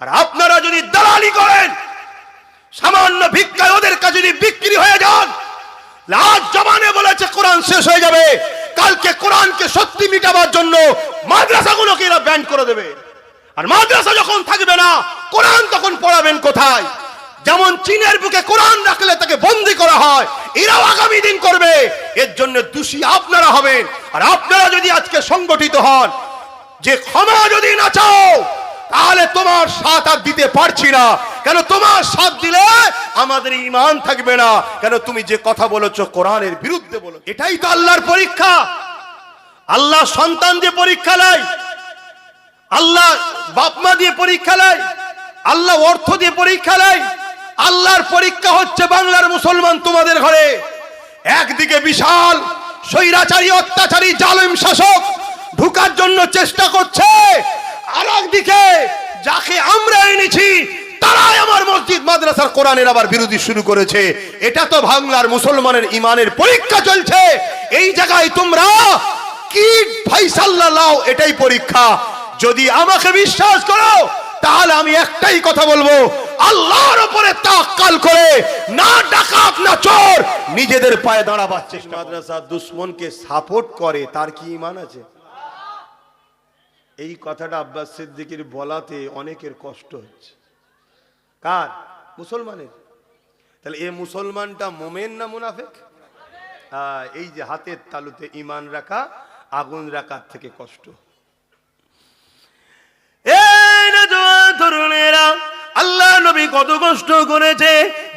আর আপনারা যদি দালালি করেন, সামান্য ভিক্ষায় ওদের কাছে যদি বিক্রি হয়ে যান, লাজ জমানে বলেছে কোরআন শেষ হয়ে যাবে। কালকে কোরআনকে সত্যি মিটাবার জন্য মাদ্রাসাগুলোকে এরা ব্যান্ড করে দেবে। আর মাদ্রাসা যখন থাকবে না, কোরআন তখন পড়াবেন কোথায়? যেমন চীনের বুকে কোরআন রাখলে তাকে বন্দি করা হয়, এরাও আগামী দিন করবে। এর জন্য দোষী আপনারা হবেন। আর আপনারা যদি আজকে সংগঠিত হন, যে ক্ষমা যদি না চাও তাহলে তোমার সাথ আর দিতে পারছি না। কেন তোমার সাথ দিলে আমাদের ইমান থাকবে না। কেন তুমি যে কথা বলেছ কোরআনের বিরুদ্ধে বলো, এটাই তো আল্লাহর পরীক্ষা। আল্লাহ সন্তান দিয়ে পরীক্ষা নেয়, আল্লাহ বাপমা দিয়ে পরীক্ষা নেয়, আল্লাহ অর্থ দিয়ে পরীক্ষা নেয়। আল্লাহর পরীক্ষা হচ্ছে বাংলার মুসলমান তোমাদের ঘরে। একদিকে বিশাল স্বৈরাচারী, অত্যাচারী, জালেম শাসক ঢুকার জন্য চেষ্টা করছে আর একদিকে যাকে আমরা এনেছি, তারাই আমার মসজিদ, মাদ্রাসার কোরআনের আবার বিরোধী শুরু করেছে। এটা তো বাংলার মুসলমানের ইমানের পরীক্ষা চলছে। এই জায়গায় তোমরা কি ফাইসাল্লাহ লাও এটাই পরীক্ষা। যদি আমাকে বিশ্বাস করো, তাহলে আমি একটাই কথা বলব, আল্লাহর উপরে তাক্কাল করে, না ডাকাত, না চোর, নিজেদের পায়ে দাঁড়াবার চেষ্টা মাদ্রাসা দুশ্মনকে সাপোর্ট করে, তার কি ইমান আছে? এই কথাটা আব্বাস সিদ্দিকির বলাতে অনেকের কষ্ট হচ্ছে। কার? মুসলমানের। তাহলে এ মুসলমানটা মোমেন না মুনাফেক? এই যে হাতের তালুতে ইমান রাখা, আগুন রাখার থেকে কষ্ট। এই না জোয়ান তরুণেরা আল্লাহ নবী কত কষ্ট করেছে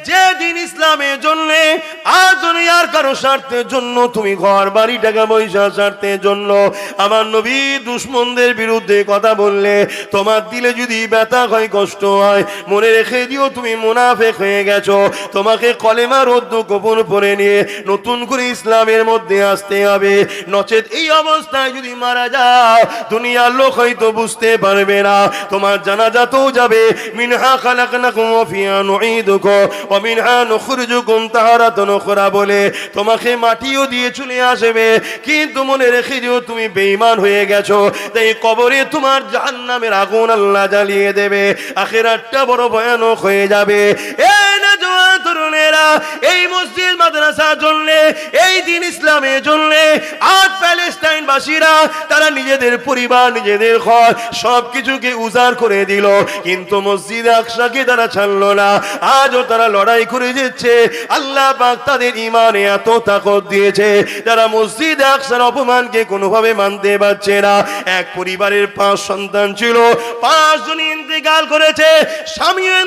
যে দিন ইসলামের জন্য আর দুনিয়ার কারও স্বার্থের জন্য তুমি ঘর বাড়ি টাকা পয়সা স্বার্থের জন্য। আমার নবী দুশ্মনদের বিরুদ্ধে কথা বললে, তোমার দিলে যদি ব্যথা হয়, কষ্ট হয়, মনে রেখে দিও তুমি মুনাফেক হয়ে গেছো। তোমাকে কলেমা রদ্দ গোপন পরে নিয়ে নতুন করে ইসলামের মধ্যে আসতে হবে। নচেত এই অবস্থায় যদি মারা যাও, দুনিয়ার লোক হয়তো বুঝতে পারবে না। তোমার জানাজাতেও যাবে। মিনহা ওয়া ফিহা নুঈদুকুম ওয়া মিনহা নুখরিজুকুম তাহারাতান উখরা বলে তোমাকে মাটিও দিয়ে চলে আসবে। কিন্তু মনে রেখে দিও, তুমি বেঈমান হয়ে গেছো। তাই কবরে তোমার জাহান্নামের আগুন আল্লাহ জ্বালিয়ে দেবে। আখিরাতটা বড় ভয়ানক হয়ে যাবে। এই না তরুণেরা, এই মসজিদ মাদ্রাসা চললে, এই দিন ইসলামে আজ প্যালেস্টাইন বাসীরা তারা নিজেদের পরিবার, নিজেদের ঘর সব কিছুকে উজাড় করে দিল। কিন্তু মসজিদ আকসাকে তারা ছাড়লো না। আজও তারা লড়াই করে যাচ্ছে। আল্লাহ পাক তাদের ইমানে এত তাকত দিয়েছে তারা মসজিদ আকসার অপমানকে কোনোভাবে মানতে পারছে না। এক পরিবারের পাঁচ সন্তান ছিল পাঁচ জন ইন্তেকাল করেছে স্বামীও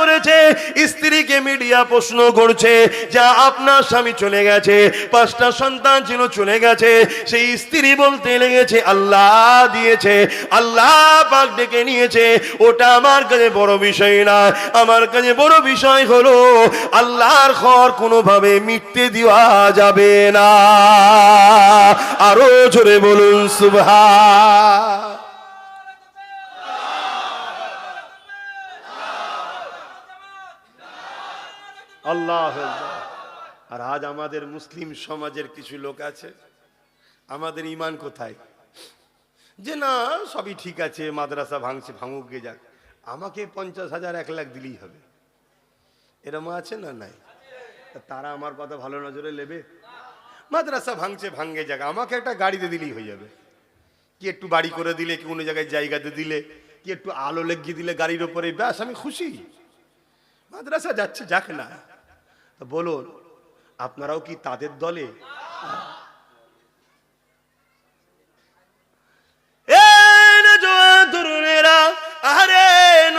করেছে, স্ত্রীকে মিডিয়া প্রশ্ন করছে যা, আপনার স্বামী চলে গেছে, পাঁচটা সন্তান ছিল, চলে গেছে, সেই স্ত্রী বলতে লেগেছে, আল্লাহ দিয়েছে, আল্লাহ পাক ডেকে নিয়েছে, ওটা আমার কাছে বড় না। আমার কাছে বড় বিষয় হলো, আল্লাহর ঘর কোনোভাবে মিটতে দেওয়া যাবে না। আরও জোরে বলুন সুভা আল্লাহ। আর আজ আমাদের মুসলিম সমাজের কিছু লোক আছে, আমাদের ইমান কোথায়? যে না, সবই ঠিক আছে, মাদ্রাসা ভাঙছে, ভাঙুক গে যাক। আমাকে পঞ্চাশ হাজার এক লাখ দিলেই হবে। এরম আছে না নাই? তারা আমার কথা ভালো নজরে নেবে? মাদ্রাসা ভাঙছে ভাঙ্গে যাক। আমাকে একটা গাড়িতে দিলেই হয়ে যাবে। কি একটু বাড়ি করে দিলে কি কোনো জায়গায় জায়গাতে দিলে কি একটু আলো লেগিয়ে দিলে গাড়ির ওপরে ব্যাস আমি খুশি। মাদ্রাসা যাচ্ছে যাক না। বলুন আপনারাও কি তাদের দলে? তরুণেরা, আরে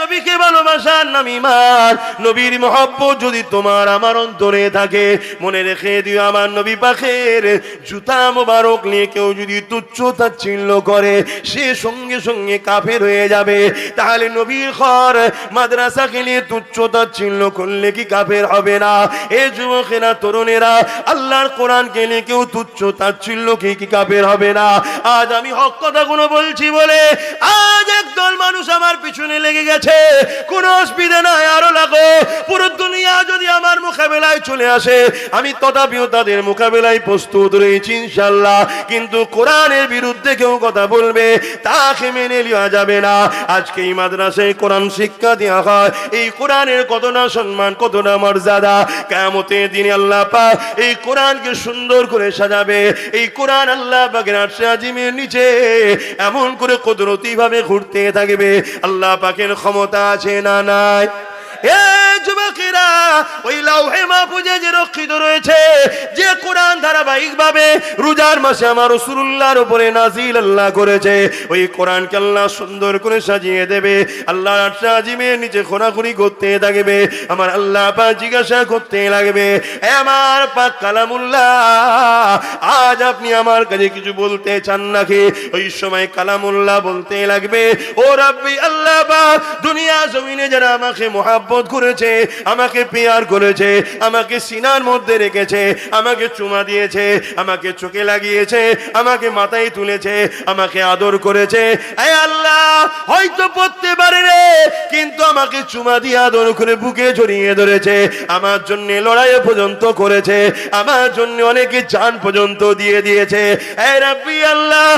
নবীকে ভালোবাসার নাম ইমান নবীর মহব্বত যদি তোমার আমার অন্তরে থাকে, মনে রেখে দিও আমার নবী পাখের। জুতা মোবারক নিয়ে কেউ যদি তুচ্ছ তাচ্ছিল্য করে, সে সঙ্গে সঙ্গে কাফের হয়ে যাবে। তাহলে নবীর ঘর, মাদ্রাসাকে নিয়ে তুচ্ছ তাচ্ছিল্য করলে কি কাফের হবে না? এ যুবকেরা, তরুণেরা, আল্লাহর কোরআনকে নিয়ে কেউ তুচ্ছ তাচ্ছিল্য কি কি কাফের হবে না? আজ আমি হক কথাগুলো বলছি বলে, আজ একদল মানুষ আমার পিছনে লেগে গেছে। কোন অসুবিধা নাই, আরও লাগো। পুরো দুনিয়া যদি আমার মোকাবেলায় চলে আসে, আমি তথাপিও তাদের মোকাবেলায় প্রস্তুত রয়েছি ইনশাল্লাহ কিন্তু কোরআনের বিরুদ্ধে কেউ কথা বলবে, তাকে মেনে নেওয়া যাবে না। আজকে এই মাদ্রাসায় কোরআন শিক্ষা দেওয়া হয়। এই কোরআনের কতটা সম্মান কতটা মর্যাদা। কেমতে দিনে আল্লাহ পাক এই কোরআনকে সুন্দর করে সাজাবে। এই কোরআন আল্লাহ পাকের আরশে আজিমের নিচে এমন করে কুদরতি ভাবে ঘুরতে থাকবে। আল্লাহ পাকের ক্ষমতা আছে না নাই? রয়েছে, যে কোরআন ধারাবাহিক ভাবে রোজার মাসে আমার নাজিল আল্লাহ করেছে, ওই সুন্দর করে সাজিয়ে দেবে করতে থাকবে, আমার জিজ্ঞাসা করতে লাগবে আমার আজ আপনি আমার কাছে কিছু বলতে চান নাকি? ওই সময় কালামুল্লাহ বলতে লাগবে, ও রাব্বি আল্লাহ দুনিয়া জমিনে যারা আমাকে মহাব্বত করেছে, আমাকে পেয়ার করেছে, আমাকে সিনার মধ্যে রেখেছে, আমাকে চুমা দিয়েছে, আমাকে চোখে লাগিয়েছে, আমাকে মাথায় তুলেছে, আমাকে আদর করেছে। আল্লাহ, হয়তো পড়তে পারে রে, কিন্তু আমাকে চুমা দিয়ে আদর করে বুকে জড়িয়ে ধরেছে। আমার জন্য লড়াই পর্যন্ত করেছে, আমার জন্য অনেকে জান পর্যন্ত দিয়ে দিয়েছে। আল্লাহ,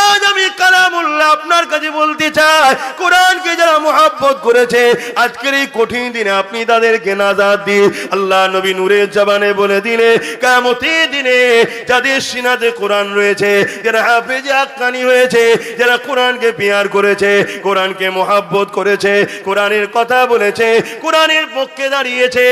আজ আমি কালামুল্লাহ আপনার কাছে বলতে চাই, কোরআনকে যারা মোহাব্বত করেছে, আজকের এই কঠিন দিনে আপনি তাদেরকে নাজাদ দিয়ে আল্লাহ নবী নূরের জবানে বলে দিলে কামতি দিনে যাদের সিনাতে কোরআন রয়েছে, যারা হাফেজে আক্কানি হয়েছে, যারা কোরআনকে পেয়ার করেছে, কোরআনকে মোহাব্বত করেছে, কোরআনের কথা বলেছে, কোরআনের পক্ষে দাঁড়িয়েছে,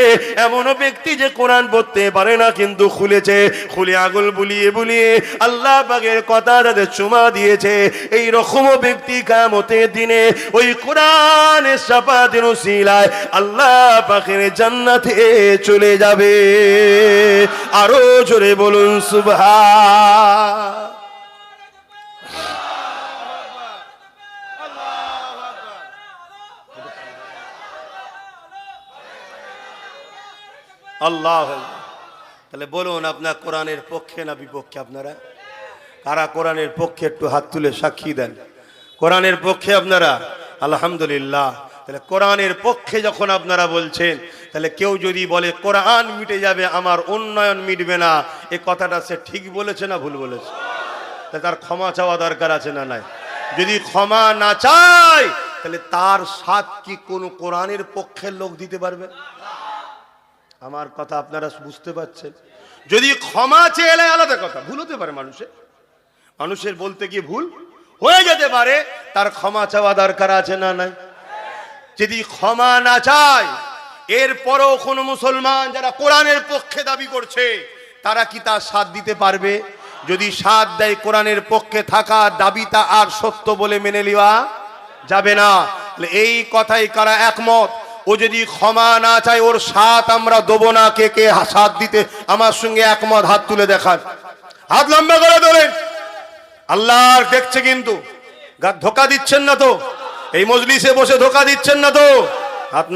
এমনও ব্যক্তি যে কোরআন পড়তে পারে না কিন্তু খুলেছে, খুলে আগুল বুলিয়ে বুলিয়ে আল্লাহ বাগের কথা তাদের চুমা দিয়েছে। এই রকম ব্যক্তি কামতের দিনে ওই কোরআনের সাপাতের শিলায় আল্লাহ পাকের জান্নাতে চলে যাবে। আরও জোরে বলুন সুবহা আল্লাহ। তাহলে বলুন, আপনার কোরআনের পক্ষে না বিপক্ষে আপনারা? কারা কোরআনের পক্ষে একটু হাত তুলে সাক্ষী দেন? কোরআনের পক্ষে আপনারা? আলহামদুলিল্লাহ। তাহলে কোরআনের পক্ষে যখন আপনারা বলছেন, তাহলে কেউ যদি বলে, কোরআন মিটে যাবে, আমার উন্নয়ন মিটবে না। এ কথাটা সে ঠিক বলেছে না ভুল বলেছে? তাহলে তার ক্ষমা চাওয়া দরকার আছে না নাই? যদি ক্ষমা না চায়, তাহলে তার সাথ কি কোনো কোরআনের পক্ষের লোক দিতে পারবে? আমার কথা আপনারা বুঝতে পারছেন? যদি ক্ষমা চেয়ে এলে আলাদা কথা, ভুল হতে পারে মানুষের। মানুষের বলতে গিয়ে ভুল হয়ে যেতে পারে, তার ক্ষমা চাওয়া দরকার আছে না নাই? যদি ক্ষমা না চায়, এরপরও কোনো মুসলমান যারা কোরআনের পক্ষে দাবি করছে, তারা কি তার সাথ দিতে পারবে? যদি সাথ দেয় কোরআনের পক্ষে থাকা, দাবিটা আর সত্য বলে মেনে নেওয়া যাবে না। এই কথাই কারা একমত? ও যদি ক্ষমা না চায়, ওর সাথ আমরা দেবো না। কে কে সাথ দিতে আমার সঙ্গে একমত? হাত তুলে দেখান। হাত লম্বা করে ধরেন। আল্লাহ দেখছে কিন্তু। ধোকা দিচ্ছেন না তো? এই মজলিসে বসে ধোকা দিচ্ছেন না তো? হাত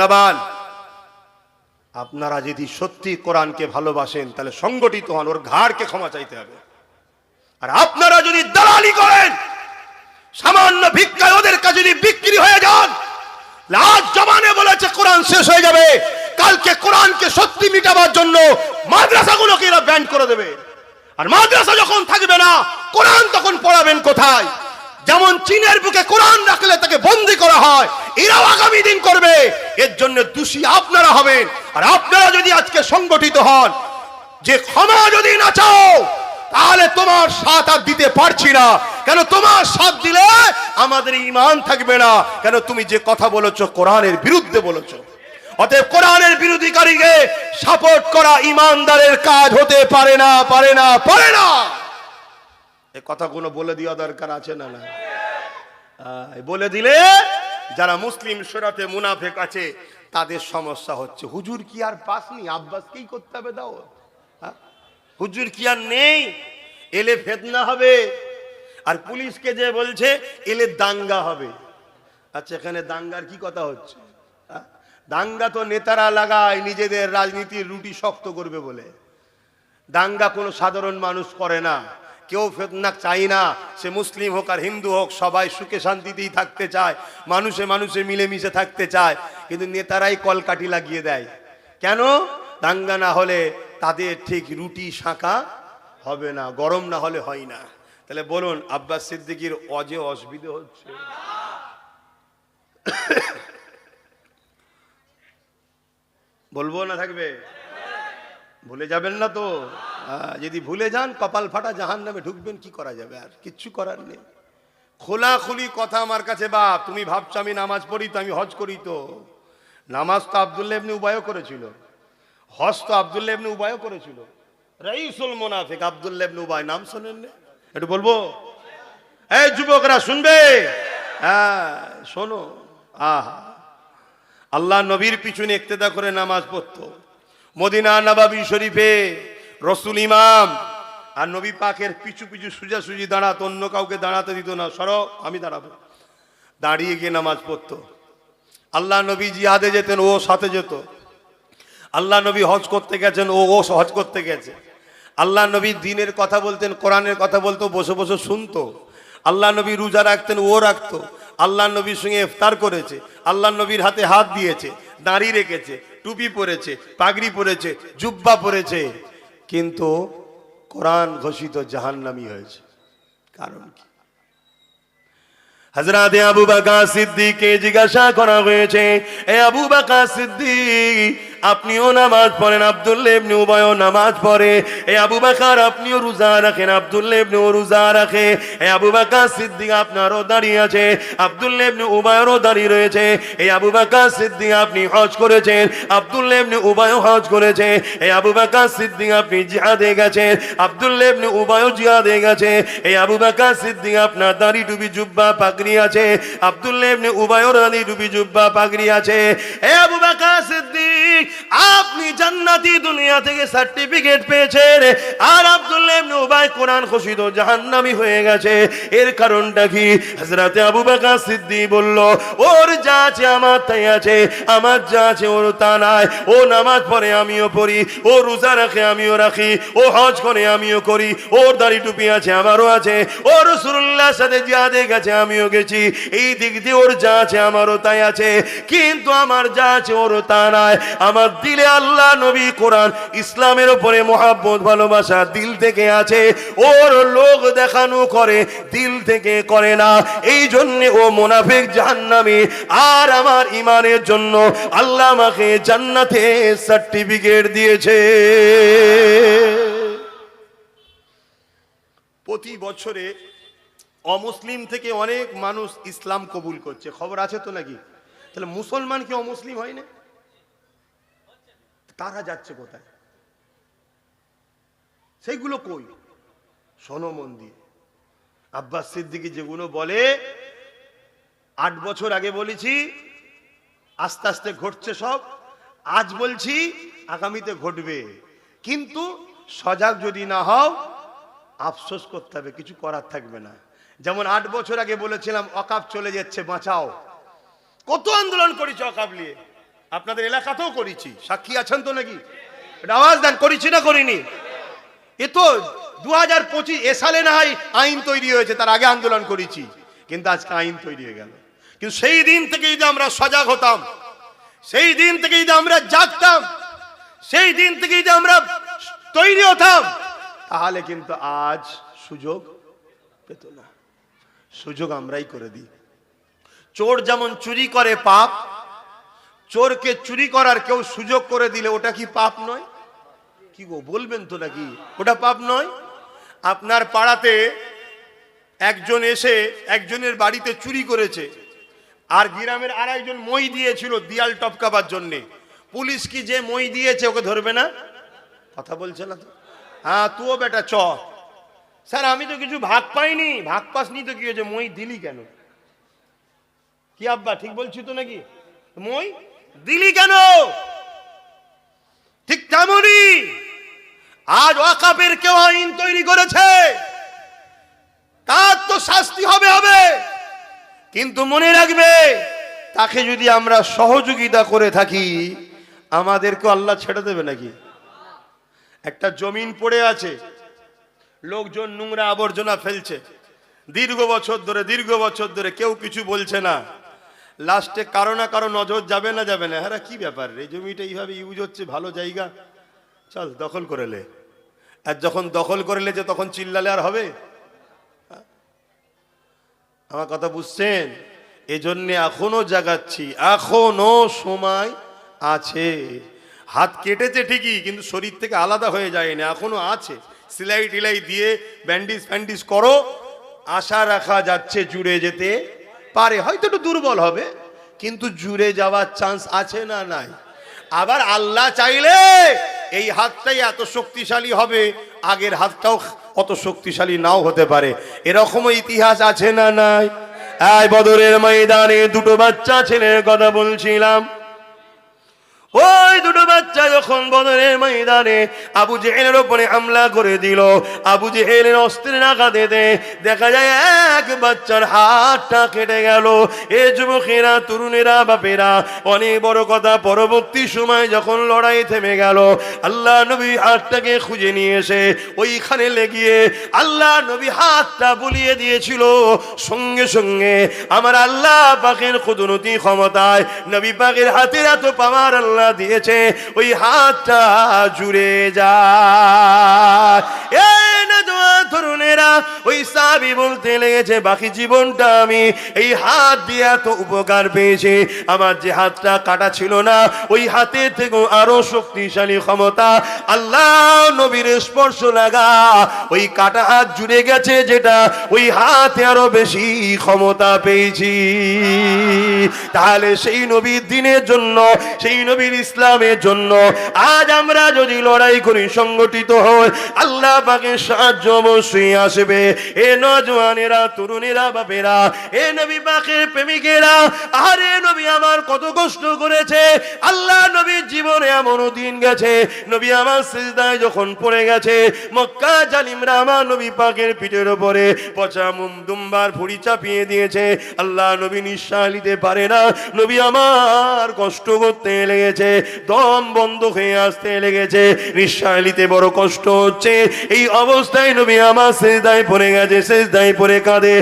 আপনারা যদি সত্যি কোরআনকে ভালোবাসেন, তাহলে সংগঠিত হন, ওর ঘাড়কে ক্ষমা চাইতে হবে। আর আপনারা যদি দালালি করেন, সামান্য ভিক্ষায় ওদের কাছে যদি বিক্রি হয়ে যান, লাজ জমানে বলেছে কোরআন শেষ হয়ে যাবে। কালকে কোরআনকে সত্যি মিটাবার জন্য মাদ্রাসাগুলোকে এরা ব্যান্ড করে দেবে। আর মাদ্রাসা যখন থাকবে না, কোরআন তখন পড়াবেন কোথায়? যেমন চীনের বুকে কোরআন রাখলে তাকে বন্দি করা হয়, এরাও আগামী দিন করবে। এর জন্য দোষী আপনারা হবেন। আর আপনারা যদি আজকে সংগঠিত হন, যে ক্ষমা যদি না চাও, তাহলে তোমার সাথ আর দিতে পারছি না। কেন তোমার সাথ দিলে আমাদের ইমান থাকবে না। কেন তুমি যে কথা বলেছ কোরআনের বিরুদ্ধে বলেছ। অতএব কোরআনের বিরোধীকারীকে সাপোর্ট করা ইমানদারের কাজ হতে পারে না পারে না পারে না। এ কথাগুলো বলে দেওয়া দরকার আছে না না? বলে দিলে যারা মুসলিম সরাতে মুনাফেক আছে, তাদের সমস্যা হচ্ছে। হুজুর কি আর পাসনি আব্বাসকেই করতে হবে দাও? হুজুর কি আর নেই? এলে ফেতনা হবে। আর পুলিশকে যে বলছে, এলে দাঙ্গা হবে। আচ্ছা এখানে দাঙ্গার কি কথা হচ্ছে? দাঙ্গা তো নেতারা লাগায়, নিজেদের রাজনীতির রুটি শক্ত করবে বলে। দাঙ্গা কোনো সাধারণ মানুষ করে না। কেউ ফেতনা চাই না, সে মুসলিম হোক আর হিন্দু হোক, সবাই সুখে শান্তিতেই থাকতে চায়, মানুষে মানুষে মিলেমিশে থাকতে চায়, কিন্তু নেতারাই কলকাঠি লাগিয়ে দেয়। কেন? দাঙ্গা না হলে তাদের ঠিক রুটি শাঁকা হবে না, গরম না হলে হয় না। তাহলে বলুন, আব্বাস সিদ্দিকির অজে অসুবিধে হচ্ছে? বলব না থাকবে? ভুলে যাবেন না তো? যদি ভুলে যান, কপাল ফাটা জাহান নামে ঢুকবেন, কি করা যাবে আর? কিচ্ছু করার নেই। খোলাখুলি কথা আমার কাছে, বাপ, তুমি ভাবছ আমি নামাজ পড়ি তো, আমি হজ করি তো। নামাজ তো আবদুল্লাহ এমনি উবায়ও করেছিল। হজ তো আবদুল্লাহ এমনি উবায়ও করেছিল। রাইসুল মোনাফিক, আবদুল্লাহ ইবনে উবাই নাম শোনেন? একটু বলব? এই যুবকরা শুনবে? হ্যাঁ শোনো। আহা। আল্লাহ নবীর পিছনে ইক্তেদা করে নামাজ পড়তো। মদিনা নবাবী শরীফে রসুল ইমাম। আর নবী পাকের পিছু পিছু সুজা সুজি দাঁড়াতো, অন্য কাউকে দাঁড়াতে দিত না। সর, আমি দাঁড়াবো। দাঁড়িয়ে গিয়ে নামাজ পড়তো। আল্লাহ নবী জিহাদে যেতেন, ও সাথে যেত। আল্লাহ নবী হজ করতে গেছেন, ও ও হজ করতে গেছে। আল্লাহ নবী দিনের কথা বলতেন, কোরআনের কথা বলতো, বসে বসে শুনতো। আল্লাহ নবী রোজা রাখতেন, ও রাখতো। আল্লাহ নবীর সঙ্গে ইফতার করেছে। আল্লাহ নবীর হাতে হাত দিয়েছে, দাঁড়ি রেখেছে, টুপি পরেছে, পাগড়ি পরেছে, জুব্বা পরেছে। কিন্তু কোরআন ঘোষিত জাহান্নামি হয়েছে। কারণ কি? হাজরাতে আবু বাকা সিদ্দিককে জিজ্ঞাসা করা হয়েছে, এ আবু বাকা সিদ্দিক আপনিও নামাজ পড়েন, আব্দুল্লাহ ইবনে উবায়ও নামাজ পড়ে। এ আবু বাকার, আপনিও রোজা রাখেন, আব্দুল্লাহ ইবনে রোজা রাখে। এ আবু বাকা সিদ্দিক আপনারও দাঁড়িয়ে আছে, আব্দুল্লাহ ইবনে উবায়েরও দাঁড়িয়ে রয়েছে। এই আবু বাকা সিদ্দিক আপনি হজ করেছেন, আব্দুল্লাহ ইবনে উবায়ও হজ করেছে। এই আবু বাকা সিদ্দিক আপনি জিহাদে গেছেন, আব্দুল্লাহ ইবনে উবায়ও জিহাদে গেছে। এই আবু বাকা সিদ্দিক আপনার দাড়ি টুপি জুব্বা পাগড়ি আছে, আব্দুল্লাহ ইবনে উবায়র দাড়ি টুপি জুব্বা পাগড়ি আছে। এ আবু বাকা সিদ্দিক আপনি জান্নাতি দুনিয়া থেকে সার্টিফিকেট পেয়েছেন। আর আব্দুল্লাহ ইবনে উবাই কোরআন ঘোষিত জাহান্নামী হয়ে গেছে। এর কারণটা কি? হযরতে আবু বকর সিদ্দিক বলল, ওর যা আছে আমার তাই আছে। আমার যা আছে ওর তা নাই। ও নামাজ পড়ে আমিও পড়ি। ও রোজা রাখে আমিও রাখি। ও হজ করে আমিও করি। ওর দাড়ি টুপি আছে, আমারও আছে। ও রসুল্লাহর সাথে জিহাদে গেছে, আমিও গেছি। এই দিক দিয়ে ওর যা আছে, আমারও তাই আছে। কিন্তু আমার যা আছে ওর তা নাই। আমার দিলে আল্লাহ নবী কোরআন, ইসলামের উপরে মহাব্বত, ভালোবাসা দিল থেকে আছে, ওর লোক দেখানো করে, দিল থেকে করে না। এই জন্য ও মোনাফিক জাহান্নামী, আর আমার ইমানের জন্য আল্লাহ আমাকে জান্নাতে সার্টিফিকেট দিয়েছে। প্রতি বছরে অমুসলিম থেকে অনেক মানুষ ইসলাম কবুল করছে। খবর আছে তো নাকি? তাহলে মুসলমান কি অমুসলিম হয় না? তারা যাচ্ছে কোথায়? সেইগুলো কই? শোনো মন দিয়ে আব্বাস সিদ্দিকি যেগুলো বলে, আট বছর আগে বলেছি, আস্তে আস্তে ঘটছে সব, আজ বলছি আগামীতে ঘটবে। কিন্তু সজাগ যদি না হও, আফসোস করতে হবে, কিছু করার থাকবে না। যেমন আট বছর আগে বলেছিলাম, অকাপ চলে যাচ্ছে, বাঁচাও। কত আন্দোলন করেছে অকাপ নিয়ে? আপনাদের এলাকাতেও করেছি। সাক্ষী আছেন তো নাকি? আওয়াজ দেন, করেছি না করিনি? এ তো দু হাজার পঁচিশ, এ সালে না হয় আইন তৈরি হয়েছে, তার আগে আন্দোলন করেছি। কিন্তু আজকে আইন তৈরি হয়ে গেল। কিন্তু সেই দিন থেকে যদি আমরা সজাগ হতাম, সেই দিন থেকে যদি আমরা জাগতাম, সেই দিন থেকে যদি আমরা তৈরি হতাম, তাহলে কিন্তু আজ সুযোগ পেত না। সুযোগ আমরাই করে দিই। চোর যেমন চুরি করে পাপ চোরকে চুরি করার কেউ সুযোগ করে দিলে ওটা কি পাপ নয়? কি গো, বলবেন তো নাকি? ওটা পাপ নয়? আপনার পাড়াতে একজন এসে একজনের বাড়িতে চুরি করেছে আর গ্রামের আর একজন মই দিয়েছিল দিয়াল টপকাবার জন্যে। পুলিশ কি যে মই দিয়েছে ওকে ধরবে না? কথা বলছে না তো? হ্যাঁ তুও বেটা চ। স্যার, আমি তো কিছু ভাগ পাইনি। ভাগ পাসনি তো কি হয়েছে? মই দিলি কেন? কি আব্বা, ঠিক বলছি তো নাকি? মই দিলি কেন? ঠিক তেমনই আজ ওয়াকাবের কেউ আইন তৈরি করেছে। তার তো শাস্তি হবে হবে। কিন্তু মনে রাখবে, তাকে যদি আমরা সহযোগিতা করে থাকি আমাদেরকে আল্লাহ ছেড়ে দেবে নাকি? একটা জমিন পড়ে আছে, লোকজন নোংরা আবর্জনা ফেলছে। দীর্ঘ বছর ধরে, দীর্ঘ বছর ধরে কেউ কিছু বলছে না। লাস্টে কারও না কারও নজর যাবে না যাবে না। হ্যাঁ কি ব্যাপার রে? জমিটা এইভাবে ইউজ হচ্ছে, ভালো জায়গা। চল, দখল করে লে আর যখন দখল করে লেছে, তখন চিল্লালে আর হবে? আমার কথা বুঝছেন? এজন্য এখনও জাগাচ্ছি, এখনও সময় আছে। হাত কেটেছে ঠিকই, কিন্তু শরীর থেকে আলাদা হয়ে যায়নি, এখনও আছে। সেলাই টিলাই দিয়ে ব্যান্ডিজ ফ্যান্ডিজ করো। আশা রাখা যাচ্ছে জুড়ে যেতে। পারে, হয়তো একটু দুর্বল হবে, কিন্তু জুড়ে যাওয়ার চান্স আছে না নাই। আবার আল্লাহ চাইলে এই হাতটাই এত শক্তিশালী হবে, আগের হাতটাও অত শক্তিশালী নাও হতে পারে। এরকম ইতিহাস আছে না নাই? আয় বদরের ময়দানে দুটো বাচ্চা ছেলের কথা বলছিলাম। ওই দুটো বাচ্চা যখন বদরের ময়দানে আবু জেহেলের ওপরে হামলা করে দিল, আবু জেহেলের অস্ত্রের আঘাতেতে দেখা যায় এক বাচ্চার হাতটা কেটে গেল। এ যুবকেরা, তরুণেরা, বাপেরা, অনেক বড় কথা, পরবর্তী সময় যখন লড়াই থেমে গেল, আল্লাহ নবী হাতটাকে খুঁজে নিয়ে এসে ওইখানে লেগিয়ে আল্লাহ নবী হাতটা বুলিয়ে দিয়েছিল। সঙ্গে সঙ্গে আমার আল্লাহ পাকের কুদরতি ক্ষমতায়, নবী পাকের হাতের এত পাওয়ার আল্লাহ দিয়েছে ওই হাতটা জুড়ে যায়। তরুণেরা ওই সাবি বলতে লেগেছে, বাকি জীবনটা আমি এই হাত দিয়ে এত উপকার পেয়েছি। আমার যে হাতটা কাটা ছিল না, ওই হাতে থেকে আরও শক্তিশালী ক্ষমতা আল্লাহ নবীর স্পর্শ লাগা। ওই কাটা হাত জুড়ে গেছে যেটা ওই হাতে আরও বেশি ক্ষমতা পেয়েছি। তাহলে সেই নবীর দিনের জন্য, সেই নবীর ইসলামের জন্য আজ আমরা যদি লড়াই করি, সংগঠিত হই, আল্লাহ পাকের সাহায্য অবশ্যই আসবে। এ নজওয়ানেরা, তরুণেরা, বাপেরা, এ নবী পাকের প্রেমিকেরা, আরে নবী আমার কত কষ্ট করেছে। আল্লাহ নবীর জীবনে এমনও দিন গেছে, নবী আমার সিজদায় যখন পড়ে গেছে, মক্কা জালিমরা আমার নবী পাকের পিঠের উপরে পচা মুম দুম্বার ভুড়ি চাপিয়ে দিয়েছে। আল্লাহ নবী নিঃশ্বাস নিতে পারে না। নবী আমার কষ্ট করতে লেগেছে, দম বন্ধ হয়ে আসতে লেগেছে। নিঃশ্বাস নিতে বড় কষ্ট হচ্ছে। এই অবস্থায় নবী আমার গেছে কাঁদে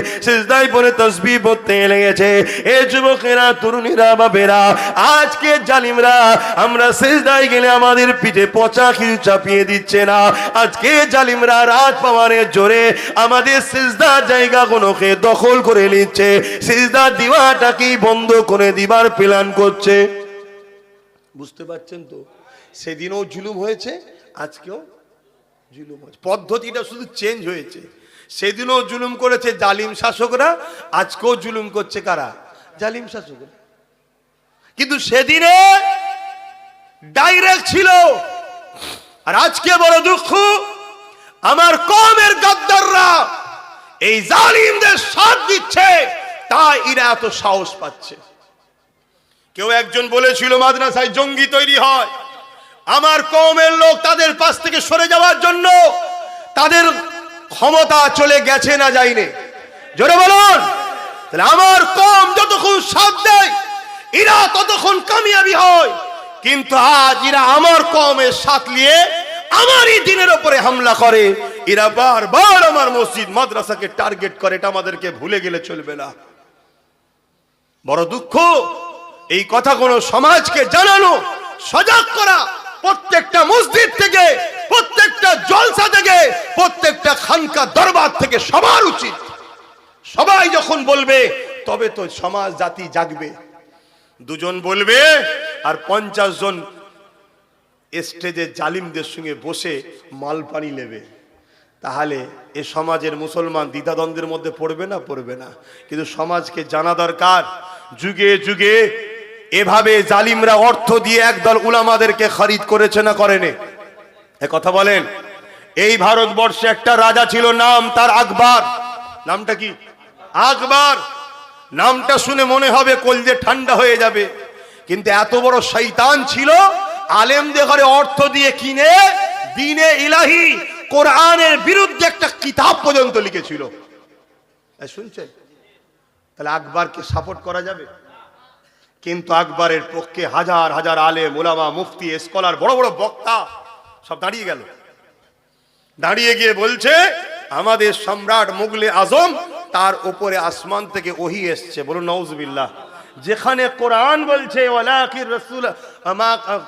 তসবি পড়তে লেগেছে। এ যুবকেরা, তরুণীরা, বাপেরা, আজকে জালিমরা, আমরা গেলে আমাদের পিঠে পচা খিল চাপিয়ে দিচ্ছে না। আজকে জালিমরা রাত পাওয়ারের জোরে আমাদের দখল করে নিচ্ছে। সেজদা দিওয়াটাকেই বন্ধ করে দিবার প্ল্যান করছে। বুঝতে পারছেন তো? সেদিনও জুলুম হয়েছে, আজকেও জুলুম হয়েছে। পদ্ধতিটা শুধু চেঞ্জ হয়েছে। সেদিনও জুলুম করেছে জালিম শাসকরা, আজকেও জুলুম করছে কারা? জালিম শাসকরা। কিন্তু সেদিনে ডাইরেক্ট ছিল, আর আজকে বড় দুঃখ, আমার কমের গাদ্দাররা এই জালিমদের সাথ দিচ্ছে, তাই এরা এত সাহস পাচ্ছে। কেউ একজন বলেছিল, মাদ্রাসায় জঙ্গি তৈরি হয়। আমার কমের লোক তাদের পাশ থেকে সরে যাওয়ার জন্য তাদের ক্ষমতা চলে গেছে না যায়নি। জোরে বলুন। তাহলে আমার কম যতক্ষণ সাথ দেয়, এরা ততক্ষণ কামিয়াবি হয়। কিন্তু আজ এরা আমার কমের সাথ নিয়ে আমারই দিনের ওপরে হামলা করে। এরা বারবার আমার মসজিদ, মাদ্রাসাকে টার্গেট করে, এটা আমাদেরকে ভুলে গেলে চলবে না। বড় দুঃখ, এই কথা কোনো সমাজকে জানানো, সজাগ করা প্রত্যেকটা মসজিদ থেকে, প্রত্যেকটা জলসা থেকে, প্রত্যেকটা খানকা দরবার থেকে সবার উচিত। সবাই যখন বলবে, তবে তো সমাজ, জাতি জাগবে। দুজন বলবে, আর পঞ্চাশ জন স্টেজে জালিমদের সঙ্গে বসে মালপানি নেবে। তাহলে এ সমাজের মুসলমান দ্বিধাদ্বন্দ্বের মধ্যে পড়বে না? পড়বে না। কিন্তু সমাজকে জানা দরকার। যুগে যুগে এভাবে জালিমরা অর্থ দিয়ে একদল উলামাদেরকে খরিদ করেছে না করেনি? কথা বলেন। এই ভারতবর্ষে একটা রাজা ছিল নাম তার আকবর। নামটা কি? আকবর। নামটা শুনে মনে হবে কলজে ঠান্ডা হয়ে যাবে। কিন্তু এত বড় শৈতান ছিল, আলেমদের ঘরে অর্থ দিয়ে কিনে দিনে ইলাহি কোরআনের বিরুদ্ধে একটা কিতাব পর্যন্ত লিখেছিল। শুনছেন? তাহলে আকবরকে সাপোর্ট করা যাবে? কিন্তু আকবরের পক্ষে হাজার হাজার আলে মোলামা মুফতি, স্কলার, বড় বড় বক্তা সব দাঁড়িয়ে গেল। দাঁড়িয়ে গিয়ে বলছে, আমাদের সম্রাট মুগলে আজম তার উপরে আসমান থেকে ওহি এসছে। বলুন, নউজবিল্লাহ। যেখানে কোরআন বলছে, ওয়ালাকির রাসূল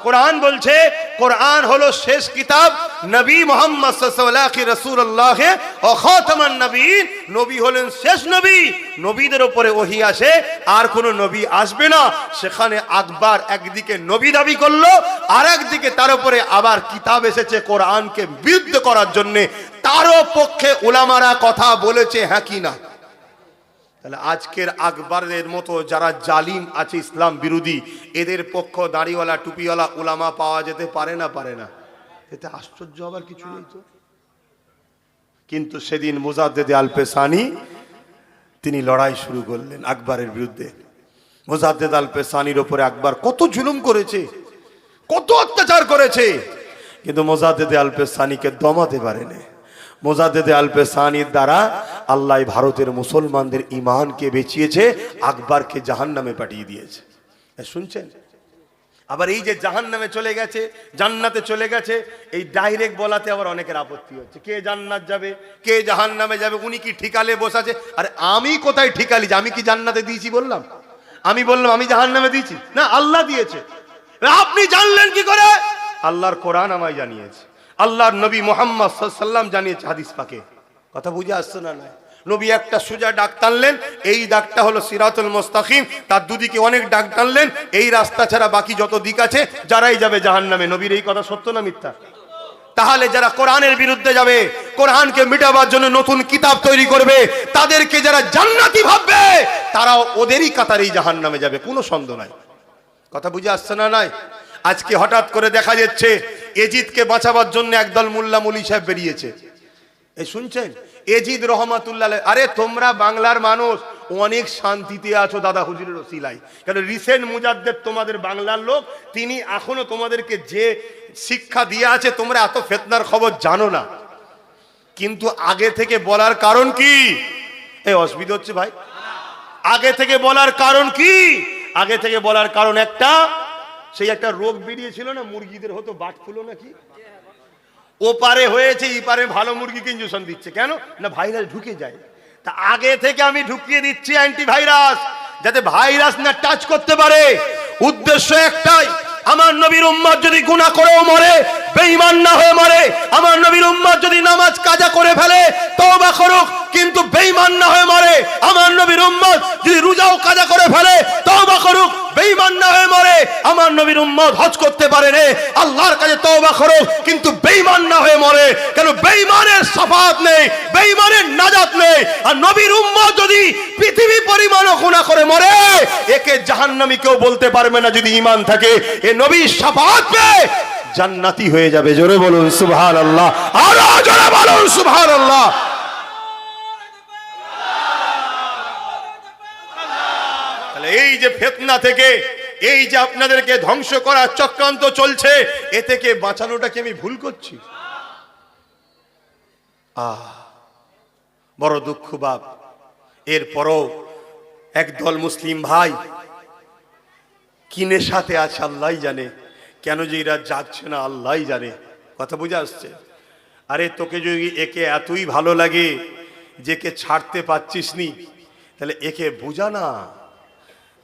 কোরআন বলছে, কোরআন হলো শেষ কিতাব। নবী মোহাম্মদ সাল্লাল্লাহু রাসূলুল্লাহ ও খাতামান নবীন, নবী হলেন শেষ নবী। নবীদের উপরে ওহি আসে, আর কোনো নবী আসবে না। সেখানে আকবর একদিকে নবী দাবি করল আর একদিকে তার উপরে আবার কিতাব এসেছে কোরআনকে বিরুদ্ধ করার জন্যে। তারও পক্ষে উলামারা কথা বলেছে হ্যাঁ কি না? তাহলে আজকের আকবরের মতো যারা জালিম আছে, ইসলাম বিরোধী, এদের পক্ষ দাড়িওয়ালা, টুপিওয়ালা, উলামা পাওয়া যেতে পারে না পারে না? এতে আশ্চর্য হবার কিছু নেই তো। কিন্তু সেদিন মোজাদ্দেদে আলপেসানি, তিনি লড়াই শুরু করলেন আকবরের বিরুদ্ধে। মোজাদ্দেদ আলপেসানির ওপরে আকবর কত জুলুম করেছে, কত অত্যাচার করেছে, কিন্তু মোজাদ্দেদে আলপেসানিকে দমাতে পারেনি। মোজাদ্দেদে আলপেসানির দ্বারা আল্লাহ ভারতের মুসলমানদের ইমানকে বেঁচিয়েছে, আকবরকে জাহান নামে পাঠিয়ে দিয়েছে। শুনছেন? আবার এই যে জাহান নামে চলে গেছে, জান্নাতে চলে গেছে, এই ডাইরেক্ট বলাতে আবার অনেকের আপত্তি হচ্ছে। কে জান্নাত যাবে? কে জাহান নামে যাবে? উনি কি ঠিকালে বসাছে আরে আমি কোথায় ঠিকালি? আমি কি জান্নাতে দিয়েছি বললাম? আমি বললাম, আমি জাহান নামে দিয়েছি। না, আল্লাহ দিয়েছে। আপনি জানলেন কি করে? আল্লাহর কোরআন আমায় জানিয়েছে। আল্লাহর নবী মোহাম্মদ সাল্লাম জানিয়েছে হাদিস পাকে। কথা বুঝে আসছে না না নবী একটা সোজা ডাক টানলেন এই ডাকটা হলো সিরাতুল মোস্তাকিম তার দুদিকে অনেক ডাক টানলেন এই রাস্তা ছাড়া বাকি যত দিক আছে যারাই যাবে জাহান নামে নবীর এই কথা সত্য না মিথ্যা? তাহলে যারা কোরআনের বিরুদ্ধে যাবে কোরআনকে মিটাবার জন্য নতুন কিতাব তৈরি করবে তাদেরকে যারা জান্নাতি ভাববে তারাও ওদেরই কাতারেই জাহান নামে যাবে কোনো সন্দেহ নাই। কথা বুঝে আসছে না নাই? আজকে হঠাৎ করে দেখা যাচ্ছে এজিদকে বাঁচাবার জন্য একদল মোল্লা মুলি সাহেব বেরিয়েছে। এই শুনছেন? এজিদ রহমাতুল্লাহ আরে তোমরা বাংলার মানুষ, অনেক শান্তিতে আছো দাদা হুজুরের ওসিলাই কারণ রিসেন্ট মুজাদ্দেদ তোমাদের বাংলার লোক, তিনি এখনও তোমাদেরকে যে শিক্ষা দিয়ে আছে, তোমরা এত ফেতনার খবর জানো না। কিন্তু আগে থেকে বলার কারণ কি? এই অসুবিধা হচ্ছে ভাই। আগে থেকে বলার কারণ কি? আগে থেকে বলার কারণ একটা সেই একটা রোগ বেরিয়েছিল না, মুরগিদের হতো বাট ফুলো নাকি? ও পারে হয়েছে, ই পারে, ভালো মুরগিকে ইঞ্জেকশন দিচ্ছে। কেন? না ভাইরাস ঢুকে যায়। তা আগে থেকে আমি ঢুকিয়ে দিচ্ছি অ্যান্টিভাইরাস যাতে ভাইরাস না টাচ করতে পারে। উদ্দেশ্য একটাই, আমার নবীর উম্মার যদি গুণা করেও মরে, বেঈমান না হয়ে মরে আমার নবীর উম্মত যদি নামাজ কাজা করে ফেলে তওবা করুক কিন্তু বেঈমান না হয়ে মরে আমার নবীর উম্মত যদি রোজাও কাজা করে ফেলে তওবা করুক বেঈমান না হয়ে মরে আমার নবীর উম্মত হজ করতে পারে রে আল্লাহর কাছে তওবা করো, কিন্তু বেঈমান না হয়ে মরে। কেন বেঈমানের সাফাত নেই, বেঈমানের নাজাত নেই। আর নবীর উম্মত যদি পৃথিবী পরিমাণও গুনাহ করে মরে, একে জাহান্নামী কেউ বলতে পারবে না যদি ঈমান থাকে। এ নবীর সাফাত পেয়ে জান্নাতি হয়ে যাবে। জোরে বলুন, সুবহানাল্লাহ। আরও জোরে বলুন, সুবহানাল্লাহ। এই যে ফেতনা থেকে এই যে আপনাদেরকে ধ্বংস করার চক্রান্ত চলছে, এ থেকে বাঁচানোটাকে আমি ভুল করছি? আহ বড় দুঃখ বাপ। এরপরও একদল মুসলিম ভাই কিনে সাথে আছে আল্লাহ জানে, কেন যে এরা যাচ্ছে না আল্লাহ জানে। কথা বুঝে আসছে? আরে তোকে যদি একে এতই ভালো লাগে যে কে ছাড়তে পারছিস নি তাহলে একে বোঝা না।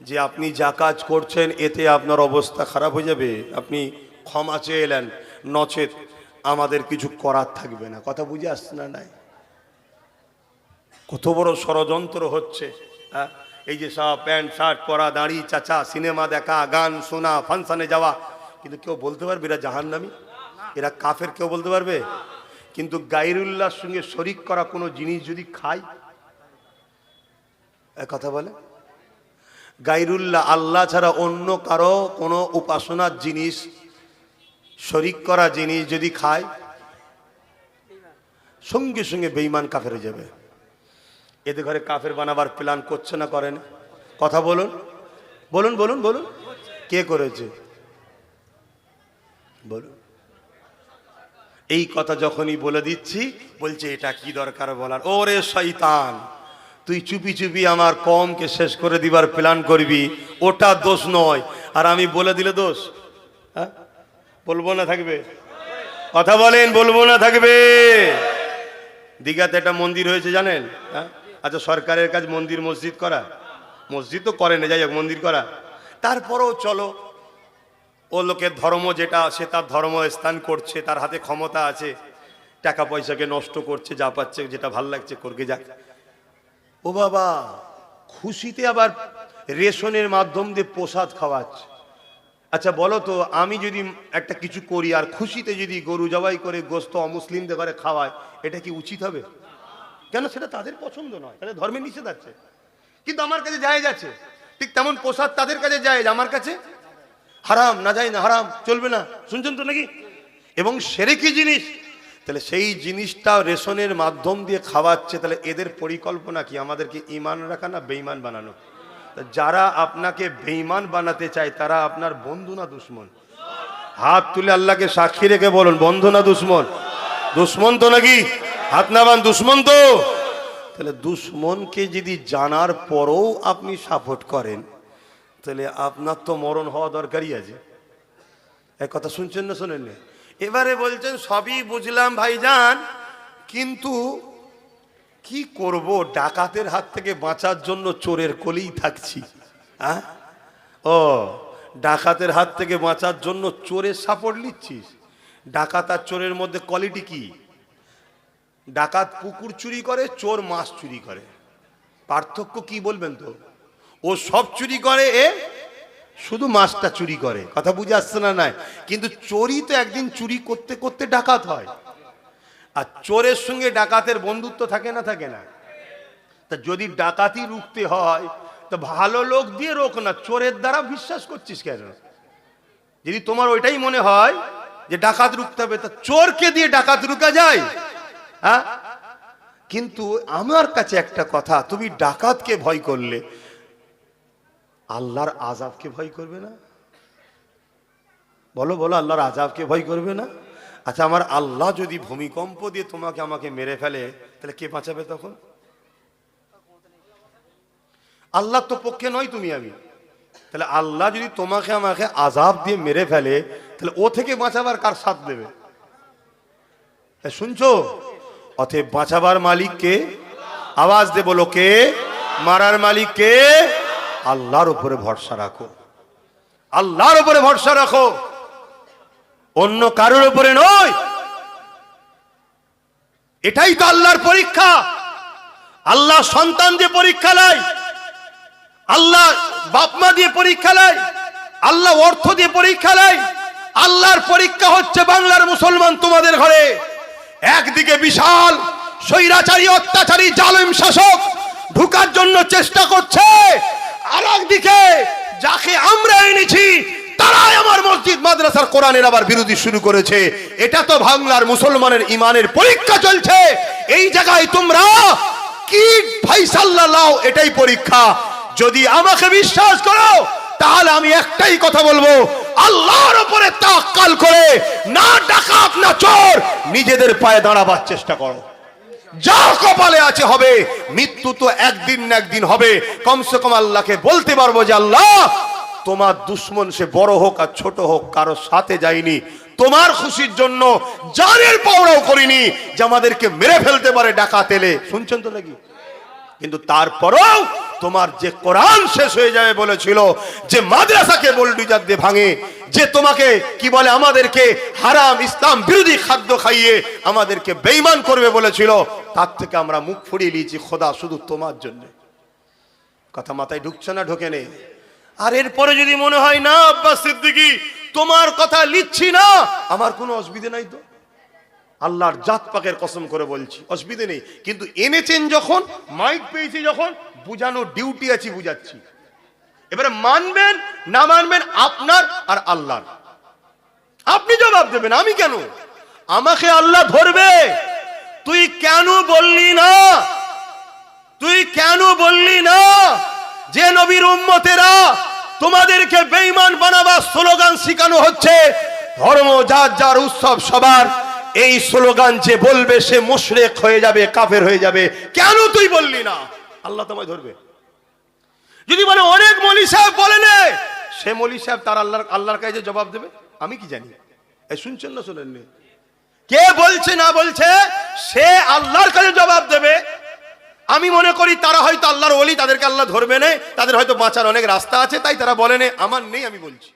যে আপনি যা কাজ করছেন, এতে আপনার অবস্থা খারাপ হয়ে যাবে। আপনি ক্ষমা চেয়ে এলেন নচেত আমাদের কিছু করার থাকবে না। কথা বুঝে আসছে না নাই? কত বড় ষড়যন্ত্র হচ্ছে হ্যাঁ? এই যে সব প্যান্ট, শার্ট পরা, দাড়ি, চাচা, সিনেমা দেখা, গান শোনা, ফাংশনে যাওয়া, কিন্তু কেউ বলতে পারবে এরা জাহান্নামি? এরা কাফের কেউ বলতে পারবে? কিন্তু গাইরুল্লাহর সঙ্গে শরিক করা কোনো জিনিস যদি খায় কথা বলে? গাইরুল্লাহ, আল্লাহ ছাড়া অন্য কারও কোনো উপাসনার জিনিস, শরিক করা জিনিস যদি খায়, সঙ্গে সঙ্গে বেইমান কাফের যাবে। এদের ঘরে কাফের বানাবার প্ল্যান করছে না করেন কথা বলুন। বলুন বলুন বলুন। কে করেছে? বলুন। এই কথা যখনই বলে দিচ্ছি, বলছে, এটা কি দরকার বলার? ওরে শয়তান! তুই চুপি চুপি আমার কমকে শেষ করে দিবার প্ল্যান করবি, ওটা দোষ নয়। আর আমি বলে দিলে দোষ? হ্যাঁ? বলব না থাকবে? কথা বলেন, বলব না থাকবে। দীঘাতে একটা মন্দির হয়েছে জানেন? হ্যাঁ? আচ্ছা সরকারের কাজ মন্দির, মসজিদ করা? মসজিদ তো করে না, যাই হোক, মন্দির করা। তারপরেও চলো। ও লোকের ধর্ম যেটা সে তার ধর্ম স্থান করছে, তার হাতে ক্ষমতা আছে। টাকা পয়সাকে নষ্ট করছে, যা পাচ্ছে, যেটা ভালো লাগছে করকে যাক। ও বাবা, খুশিতে আবার রেশনের মাধ্যম দিয়ে প্রসাদ খাওয়াচ্ছে। আচ্ছা বলো তো, আমি যদি একটা কিছু করি আর খুশিতে যদি গরু জবাই করে গোস্ত অমুসলিমদের ঘরে খাওয়ায়, এটা কি উচিত হবে? কেন? সেটা তাদের পছন্দ নয় তাদের ধর্মে নিষেধ আছে। কিন্তু আমার কাছে যায় যাচ্ছে ঠিক তেমন প্রসাদ তাদের কাছে যায় আমার কাছে? হারাম, না যায় না, হারাম, চলবে না। শুনছেন তো নাকি? এবং সেরে কি জিনিস তাহলে সেই জিনিসটা রেশনের মাধ্যম দিয়ে খাওয়াচ্ছে, তাহলে এদের পরিকল্পনা কি? আমাদেরকে ইমান রাখা না বেইমান বানানো? যারা আপনাকে বেইমান বানাতে চায়, তারা আপনার বন্ধু না দুশ্মন? হাত তুলে আল্লাহকে সাক্ষী রেখে বলুন, বন্ধু না দুশ্মন? দুশ্মন তো নাকি? হাত না বান দুশ্মন তো? তাহলে দুশ্মনকে যদি জানার পরও আপনি সাপোর্ট করেন, তাহলে আপনার তো মরণ হওয়া দরকারই আছে। এক কথা শুনছেন না শোনেন না? এবারে বলছেন, সবই বুঝলাম ভাইজান, কিন্তু কি করব? ডাকাতের হাত থেকে বাঁচার জন্য চোরের কোলেই থাকছি হ্যাঁ ও, ডাকাতের হাত থেকে বাঁচার জন্য চোরের সাপোর্ট নিচ্ছিস? ডাকাত আর চোরের মধ্যে কোয়ালিটি কি? ডাকাত পুকুর চুরি করে, চোর মাছ চুরি করে। পার্থক্য কি বলবেন তো? ও সব চুরি করে, এ শুধু মাছটা চুরি করে। কথা বুঝে আসছে না নাই? কিন্তু চোরই তো একদিন চুরি করতে করতে ডাকাত হয়। আর চোরের সঙ্গে ডাকাতের বন্ধুত্ব থাকে না থাকে না? তা যদি ডাকাতি রুখতে হয়, তো ভালো লোক দিয়ে রোক না, চোরের দ্বারা বিশ্বাস করছিস কেন? যদি তোমার ওইটাই মনে হয় যে ডাকাত রুখতে হবে, তা চোরকে দিয়ে ডাকাত রুকা যায়। হ্যাঁ? কিন্তু আমার কাছে একটা কথা, তুমি ডাকাতকে ভয় করলে। আল্লাহর আজাবকে ভয় করবে না? বলো বলো, আল্লাহর আজাবকে ভয় করবে না? আচ্ছা আমার আল্লাহ যদি ভূমিকম্প দিয়ে তোমাকে আমাকে মেরে ফেলে, তাহলে কে বাঁচাবে তখন? আল্লাহ তো পক্ষে নয় তুমি আমি। তাহলে আল্লাহ যদি তোমাকে আমাকে আজাব দিয়ে মেরে ফেলে, তাহলে ও থেকে বাঁচাবার কার সাথ দেবে? শুনছো? অতএব বাঁচাবার মালিককে আওয়াজ দে, বলো, কে? মারার মালিককে আল্লাহর উপরে ভরসা রাখো। আল্লাহর উপরে ভরসা রাখো। অন্য কারোর উপরে নয়। এটাই তো আল্লাহর পরীক্ষা। আল্লাহ সন্তান দিয়ে পরীক্ষা নেয়। আল্লাহ বাপমা দিয়ে পরীক্ষা নেয়। আল্লাহ অর্থ দিয়ে পরীক্ষা নেয়। আল্লাহর পরীক্ষা হচ্ছে বাংলার মুসলমান তোমাদের ঘরে। একদিকে বিশাল স্বৈরাচারী, অত্যাচারী, জালেম শাসক ঢুকার জন্য চেষ্টা করছে। আর একদিকে যাকে আমরা এনেছি, তারাই আমার মসজিদ, মাদ্রাসার কোরআনের আবার বিরোধী শুরু করেছে। এটা তো বাংলার মুসলমানের ইমানের পরীক্ষা চলছে। এই জায়গায় তোমরা কি ফাইসাল্লাহ লাও এটাই পরীক্ষা। যদি আমাকে বিশ্বাস করো, তাহলে আমি একটাই কথা বলব, আল্লাহর উপরে তাক্কাল করে, না ডাকাত, না চোর, নিজেদের পায়ে দাঁড়াবার চেষ্টা করো। যা কপালে আছে হবে, মৃত্যু তো একদিন না একদিন হবে। কমসে কম আল্লাহকে বলতে পারব যে আল্লাহ, তোমার দুশ্মন সে বড় হোক আর ছোট হোক কারও সাথে যায়নি। তোমার খুশির জন্য জানের পাওড়াও করিনি যে আমাদেরকে মেরে ফেলতে পারে ডাকা তেলে শুনছেন তো নাকি? কিন্তু তারপরেও তোমার যে কোরআন শেষ হয়ে যাবে বলেছিল, যে মাদ্রাসাকে বোল্ডুজার দিয়ে ভাঙে, যে তোমাকে, কি বলে, আমাদেরকে হারাম ইসলাম বিরোধী খাদ্য খাইয়ে আমাদেরকে বেইমান করবে বলেছিল, তার থেকে আমরা মুখ ফুরিয়ে নিয়েছি, খোদা শুধু তোমার জন্য। কথা মাথায় ঢুকছে না, ঢোকে নেই। আর এরপরে যদি মনে হয়, না, আব্বাস সিদ্দিকি, তোমার কথা লিখছি না, আমার কোনো অসুবিধে নাই তো। আল্লাহর জাত পাকের কসম করে বলছি, অসুবিধে নেই। কিন্তু এনেছেন যখন, মাইক পেয়েছি যখন, বুঝানো ডিউটি আছে, বুঝাচ্ছি। এবারে মানবেন, না মানবেন, আপনার আর আল্লাহর। আপনি জবাব দেবেন, আমি কেন? আমাকে আল্লাহ ধরবে। তুই কেন বললি না? তুই কেন বললি না যে নবীর উম্মতেরা তোমাদেরকে বেঈমান বানাবার স্লোগান শিখানো হচ্ছে? ধর্ম যার যার উৎসব, সবার এই স্লোগান যে বলবে সে মুশরেক হয়ে যাবে, কাফের হয়ে যাবে। কেন তুই বললি না? আল্লাহ তোমায় ধরবে। যদি বলে অনেক মলি সাহেব বলে নে, সে মলি সাহেব তার আল্লাহর আল্লাহর কাছে জবাব দেবে, আমি কি জানি? এই শুনছেন না শোনেননি? কে বলছে না বলছে, সে আল্লাহর কাছে জবাব দেবে। আমি মনে করি তারা হয়তো আল্লাহর ওলি, তাদেরকে আল্লাহ ধরবে না, তাদের হয়তো বাঁচার অনেক রাস্তা আছে, তাই তারা বলে আমার নেই, আমি বলছি।